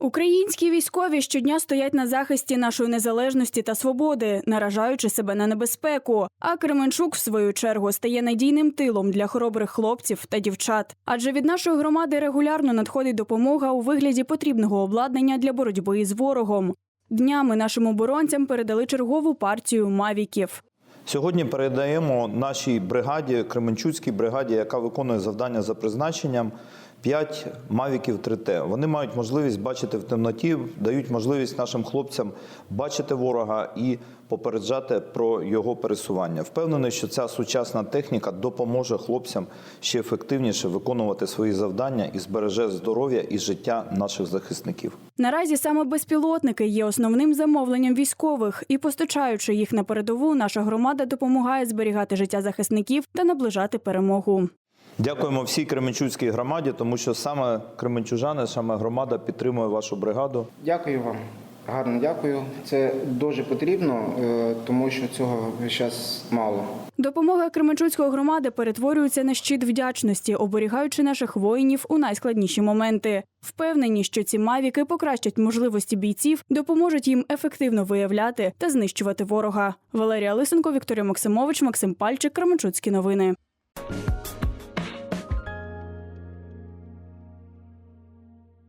Українські військові щодня стоять на захисті нашої незалежності та свободи, наражаючи себе на небезпеку. А Кременчук, в свою чергу, стає надійним тилом для хоробрих хлопців та дівчат. Адже від нашої громади регулярно надходить допомога у вигляді потрібного обладнання для боротьби із ворогом. Днями нашим оборонцям передали чергову партію мавіків. Сьогодні передаємо нашій бригаді, Кременчуцькій бригаді, яка виконує завдання за призначенням. 5 мавіків 3Т. Вони мають можливість бачити в темноті, дають можливість нашим хлопцям бачити ворога і попереджати про його пересування. Впевнений, що ця сучасна техніка допоможе хлопцям ще ефективніше виконувати свої завдання і збереже здоров'я і життя наших захисників. Наразі саме безпілотники є основним замовленням військових, і постачаючи їх на передову, наша громада допомагає зберігати життя захисників та наближати перемогу. Дякуємо всій Кременчуцькій громаді, тому що саме Кременчужани, саме громада підтримує вашу бригаду. Дякую вам. Гарно дякую. Це дуже потрібно, е, тому що цього зараз мало. Допомога Кременчуцької громади перетворюється на щит вдячності, оберігаючи наших воїнів у найскладніші моменти. Впевнені, що ці мавіки покращать можливості бійців, допоможуть їм ефективно виявляти та знищувати ворога. Валерія Лисенко, Вікторія Максимович, Максим Пальчик, Кременчуцькі новини.